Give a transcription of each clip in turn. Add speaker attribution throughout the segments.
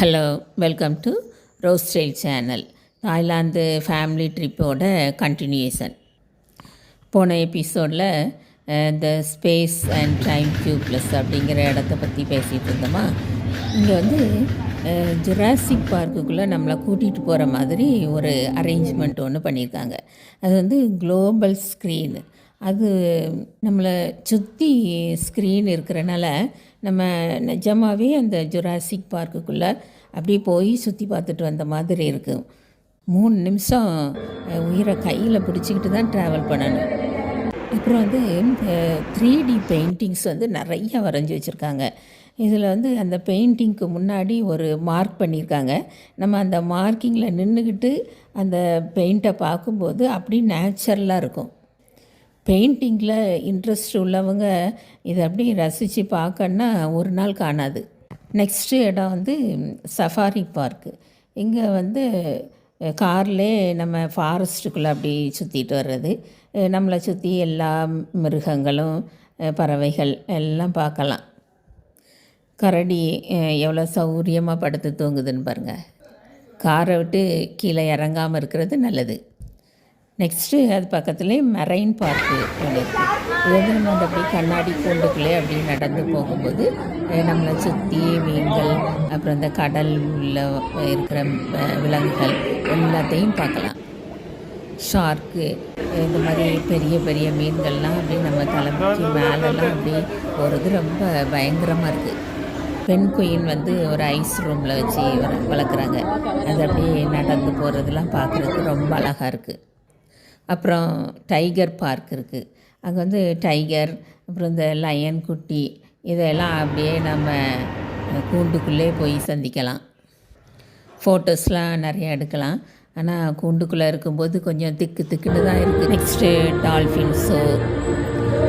Speaker 1: Hello welcome to Rose style channel Thailand family ட்ரிப்போட continuation போன எபிசோடில் இந்த ஸ்பேஸ் அண்ட் டைம் ப்ளஸ் அப்படிங்கிற இடத்த பற்றி பேசிகிட்டு இருந்தோமா? இங்கே வந்து ஜுராசிக் பார்க்குக்குள்ளே நம்மளை கூட்டிகிட்டு போகிற மாதிரி ஒரு அரேஞ்ச்மெண்ட் ஒன்று பண்ணியிருக்காங்க அது வந்து குளோபல் ஸ்க்ரீனு அது நம்மளை சுற்றி ஸ்க்ரீன் இருக்கிறனால நம்ம நிஜமாகவே அந்த ஜுராசிக் பார்க்குக்குள்ளே அப்படியே போய் சுற்றி பார்த்துட்டு வந்த மாதிரி இருக்கும் மூணு நிமிஷம் உயிரை கையில் பிடிச்சிக்கிட்டு தான் ட்ராவல் பண்ணணும். அப்புறம் வந்து இந்த த்ரீ டி பெயிண்டிங்ஸ் வந்து நிறைய வரைஞ்சி வச்சுருக்காங்க. இதில் வந்து அந்த பெயிண்டிங்க்கு முன்னாடி ஒரு மார்க் பண்ணியிருக்காங்க. நம்ம அந்த மார்க்கிங்கில் நின்றுக்கிட்டு அந்த பெயிண்ட்டை பார்க்கும்போது அப்படி நேச்சுரலாக இருக்கும். பெயிண்டிங்கில் இன்ட்ரெஸ்ட் உள்ளவங்க இதை அப்படி ரசித்து பார்க்கன்னா ஒரு நாள் காணாது. நெக்ஸ்ட்டு இடம் வந்து சஃபாரி பார்க்கு இங்கே வந்து கார்லே நம்ம ஃபாரஸ்ட்டுக்குள்ளே அப்படி சுற்றிட்டு வர்றது. நம்மளை சுற்றி எல்லா மிருகங்களும் பறவைகள் எல்லாம் பார்க்கலாம். கரடி எவ்வளோ சௌரியமாக படுத்து தூங்குதுன்னு பாருங்கள் காரை விட்டு கீழே இறங்காமல் இருக்கிறது நல்லது. நெக்ஸ்ட்டு அது பக்கத்துலேயே மெரைன் பார்க்கு ஒன்று இருக்குது இது வந்து நம்ம அந்த அப்படியே கண்ணாடி கூண்டுக்குள்ளே அப்படியே நடந்து போகும்போது நம்மளை சுற்றி மீன்கள் அப்புறம் இந்த கடல் உள்ள இருக்கிற விலங்குகள் எல்லாத்தையும் பார்க்கலாம். ஷார்க்கு இந்த மாதிரி பெரிய பெரிய மீன்கள்லாம் அப்படியே நம்ம தலைமைக்கு மேலெல்லாம் அப்படியே போகிறது ரொம்ப பயங்கரமாக இருக்குது பெண் குயின் வந்து ஒரு ஐஸ் ரூமில் வச்சு வளர்க்குறாங்க அது அப்படியே நடந்து போகிறதுலாம் பார்க்குறதுக்கு ரொம்ப அழகாக இருக்குது அப்புறம் டைகர் பார்க் இருக்குது அங்கே வந்து டைகர் அப்புறம் இந்த லயன் குட்டி இதெல்லாம் அப்படியே நம்ம கூண்டுக்குள்ளே போய் சந்திக்கலாம். ஃபோட்டோஸ்லாம் நிறையா எடுக்கலாம். ஆனால் கூண்டுக்குள்ளே இருக்கும்போது கொஞ்சம் திக்கு திக்குன்னு தான் இருக்குது நெக்ஸ்ட்டு டால்ஃபின் ஷோ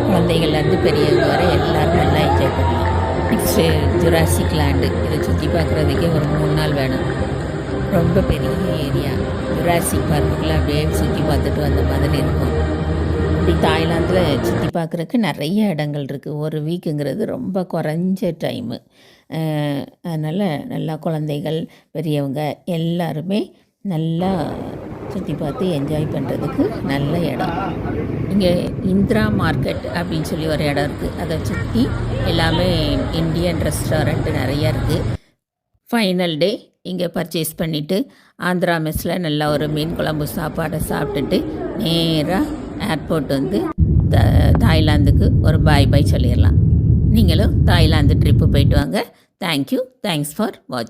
Speaker 1: குழந்தைகள்லேருந்து பெரியவங்க வரை எல்லோரும் நல்லா என்ஜாய் பண்ணலாம். நெக்ஸ்ட்டு ஜுராசிக் லேண்டு இதை சுற்றி பார்க்குறதுக்கே ஒரு மூணு நாள் வேணும். ரொம்ப பெரிய ஏரியா. ஜுராசிக் பார்க்குக்குள்ளே அப்படியே சுற்றி பார்த்துட்டு வந்த மாதிரி இருக்கும். இப்படி தாய்லாந்தில் சுற்றி பார்க்குறக்கு நிறைய இடங்கள் இருக்குது ஒரு வீக்குங்கிறது ரொம்ப குறைஞ்ச டைமு அதனால் நல்லா குழந்தைகள் பெரியவங்க எல்லாருமே நல்லா சுற்றி பார்த்து என்ஜாய் பண்ணுறதுக்கு நல்ல இடம். இங்கே இந்திரா மார்க்கெட் அப்படின்னு சொல்லி ஒரு இடம் இருக்குது அதை சுற்றி எல்லாமே இந்தியன் ரெஸ்டாரண்ட்டு நிறையா இருக்குது ஃபைனல் டே இங்கே பர்ச்சேஸ் பண்ணிவிட்டு ஆந்திரா மெஸ்ஸில் நல்லா ஒரு மீன் குழம்பு சாப்பாடை சாப்பிட்டுட்டு நேராக ஏர்போர்ட் வந்து த தாய்லாந்துக்கு ஒரு பாய் பாய் சொல்லிடலாம். நீங்களும் தாய்லாந்து ட்ரிப்பு போயிட்டு வாங்க. Thank you thanks for watch